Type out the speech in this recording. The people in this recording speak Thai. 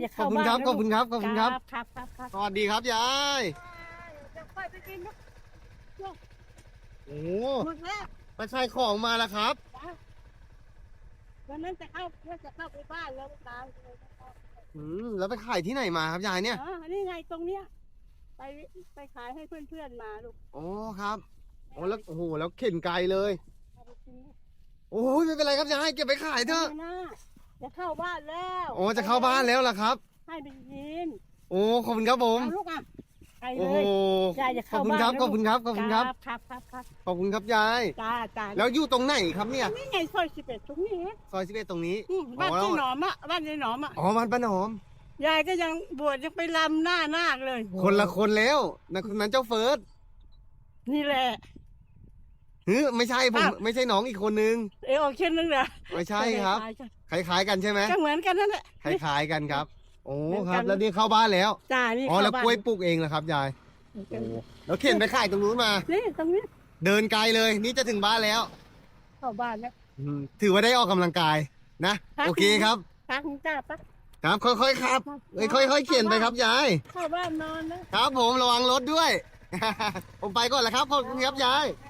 อย่าขอเข้าบคุณบ้านครับ นะขอบคุณครับ ขอบคุณครับ ครับครับครับสวัสดีครับยาย จะไปไปกินนะโอ้หมดแล้วไปขายของมาแล้วครับวันนั้นจะเข้าเพื่อจะเข้าไปบ้านแล้วตามเลยนะครับอืม แล้วไปขายที่ไหนมาครับยายเนี่ย อ๋อนี่ไงตรงเนี้ย ไปไปขายให้เพื่อนๆมาลูกโอ้ครับโอ้แล้ว โอ้โห แล้วเข็นไกลเลย เอาไปกินนะโอ้ยไม่เป็นไรครับยาย เก็บไปขายเถอะานะ จะเข้าบ้านแล้วโอ้จะเข้าบ้านแล้วล่ะครับ ให้ไปกินโอ้ขอบคุณครับผมเอาลูกอะไปเลโอ้โหยยายจะขอเข้าบคุณครับบ้านแล้วขอบคุณครับขอบคุณครับครับครับครับขอบคุณครับยายจ้าจ้าแล้วอยู่ตรงไหนครับเนี่ยนี่ไงซอยสิบเอ็ดตรงนี้ซอยสิบเอ็ดตรงนี้อืมบ้านอ๋อแล้วที่หนอมอะบ้านในหนอมอะอ๋อบ้านป้าหนอม ยายก็ยังบวชยังไปรำหน้านาคเลยคนละคนแล้วนะคนนั้นเจ้าเฟิร์สนี่แหละ เฮ้ยไม่ใช่ผมอ้าว ไม่ใช่น้องอีกคนนึง เออโอเคนึงเหรอไม่ใช่ครับใช่คล้ายๆกันใช่ไหมก็เหมือนกันนั่นแหละ คล้ายๆกันครับ โอ้เหมือนคกันรับแล้วนี่เข้าบ้านแล้ว จ้านี่อ๋อ แล้วเข้าบ้านกล้วยปลูกเองเหรอครับยายโอ้แล้วเข็นไปขายตรงนู้นมา นี่ตรงนี้เดินไกลเลย นี่จะถึงบ้านแล้วเข้าบ้านแล้ว อืมถือว่าได้ออกกำลังกายนะ ครับ โอเคครับ พักจ้าปักครับ ค่อยๆครับเอ้ยค่อยๆเขียนไปครับยาย เข้าบ้านนอนนะครับผมระวังรถด้วย ผมไปก่อนแล้วครับขอบคุณครับยายอ่า